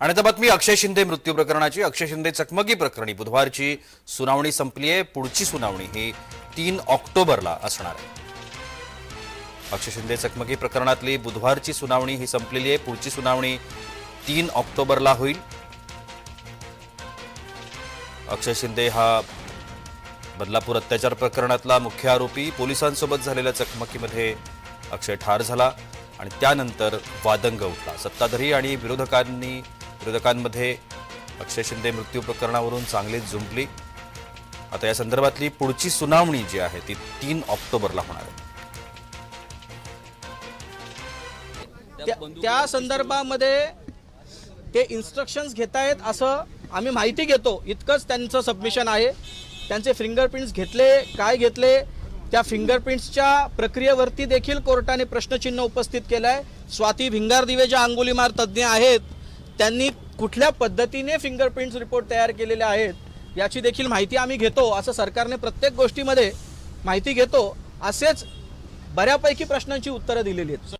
आणि आता बातमी अक्षय शिंदे मृत्यू प्रकरणाची. अक्षय शिंदे चकमकी प्रकरणी बुधवारची सुनावणी संपली आहे. पुढची सुनावणी ही तीन ऑक्टोबरला असणार आहे. अक्षय शिंदे चकमकी प्रकरणातली बुधवारची सुनावणी ही संपलेली आहे. पुढची सुनावणी तीन ऑक्टोबरला होईल. अक्षय शिंदे हा बदलापूर अत्याचार प्रकरणातला मुख्य आरोपी. पोलिसांसोबत झालेल्या चकमकीमध्ये अक्षय ठार झाला आणि त्यानंतर वादंग उठला. सत्ताधारी आणि विरोधकांनी विरोधकांमध्ये अक्षय शिंदे मृत्यू प्रकरणावरून चांगलीच जुंपली आता या संदर्भातली पुढची सुनावणी जी आहे ती तीन ऑक्टोबरला होणार आहे. त्या- त्या संदर्भामध्ये ते इन्स्ट्रक्शन्स घेतायत असं आम्ही माहिती घेतो. इतकंच त्यांचं सबमिशन आहे. त्यांचे फिंगरप्रिंट्स घेतले काय घेतले? त्या फिंगरप्रिंट्सच्या प्रक्रियेवरती देखील कोर्टाने प्रश्नचिन्ह उपस्थित केलं आहे स्वाती भिंगारदिवे ज्या अंगुलीमार तज्ज्ञ आहेत त्यांनी कुठल्या पद्धतीने फिंगरप्रिंट्स रिपोर्ट तयार केलेले आहेत याची देखील माहिती आम्ही घेतो असं सरकारने प्रत्येक गोष्टीमध्ये माहिती घेतो असेच बऱ्यापैकी प्रश्नांची उत्तरं दिलेली आहेत.